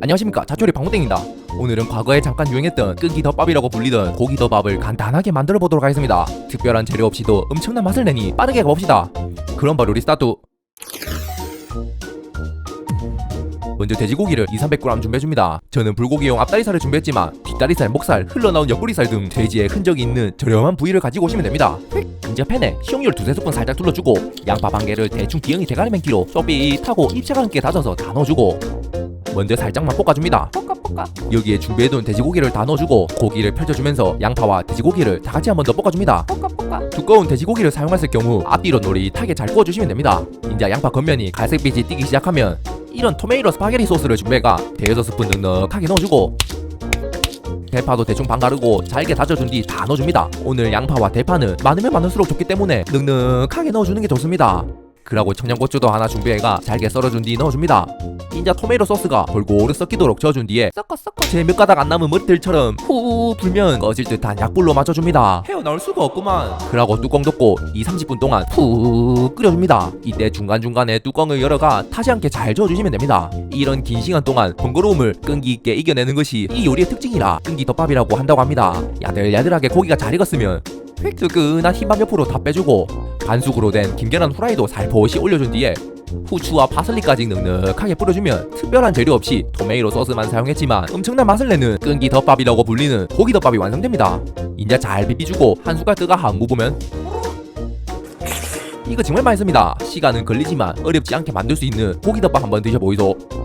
안녕하십니까. 자초리 방구땡입니다. 오늘은 과거에 잠깐 유행했던 끈기 덮밥이라고 불리던 고기 덮밥을 간단하게 만들어 보도록 하겠습니다. 특별한 재료 없이도 엄청난 맛을 내니 빠르게 가봅시다. 그럼 바로 리스타트. 먼저 돼지고기를 2, 300g 준비해줍니다. 저는 불고기용 앞다리살을 준비했지만 뒷다리살, 목살, 흘러나온 옆구리살 등 돼지의 흔적이 있는 저렴한 부위를 가지고 오시면 됩니다. 이제 팬에 식용유를 두세 스푼 살짝 둘러주고 양파 반 개를 대충 기형이 대가리 맨기로 쪼빗하고 입체감 있게 다져서 다 넣어주고 먼저 살짝만 볶아줍니다. 볶아 볶아. 여기에 준비해둔 돼지고기를 다 넣어주고 고기를 펼쳐주면서 양파와 돼지고기를 다 같이 한 번 더 볶아줍니다. 볶아 볶아. 두꺼운 돼지고기를 사용했을 경우 앞뒤로 노릿하게 잘 구워주시면 됩니다. 이제 양파 겉면이 갈색빛이 띄기 시작하면 이런 토메이로 스파게티 소스를 준비해가 대여섯 스푼 넉넉하게 넣어주고 대파도 대충 반 가르고 잘게 다져준 뒤 다 넣어줍니다. 오늘 양파와 대파는 많으면 많을수록 좋기 때문에 넉넉하게 넣어주는 게 좋습니다. 그리고 청양고추도 하나 준비해가 잘게 썰어준 뒤 넣어줍니다. 인자 토메이로 소스가 골고루 섞이도록 저어준 뒤에 섞어 섞어 제 몇 가닥 안 남은 머리들처럼 후 불면 꺼질 듯한 약불로 맞춰줍니다. 헤어나올 수가 없구만. 그리고 뚜껑 덮고 2, 30분 동안 후 끓여줍니다. 이때 중간중간에 뚜껑을 열어가 타지 않게 잘 저어주시면 됩니다. 이런 긴 시간 동안 번거로움을 끈기 있게 이겨내는 것이 이 요리의 특징이라 끈기 덮밥이라고 한다고 합니다. 야들야들하게 고기가 잘 익었으면 뜨끈한 흰밥 옆으로 다 빼주고 반숙으로 된 김계란 후라이도 살포시 올려준 뒤에 후추와 파슬리까지 넉넉하게 뿌려주면 특별한 재료 없이 토메이로 소스만 사용했지만 엄청난 맛을 내는 끈기 덮밥이라고 불리는 고기 덮밥이 완성됩니다. 이제 잘 비비주고 한 숟갈 뜨가 한 무보면 이거 정말 맛있습니다. 시간은 걸리지만 어렵지 않게 만들 수 있는 고기 덮밥 한번 드셔보이소.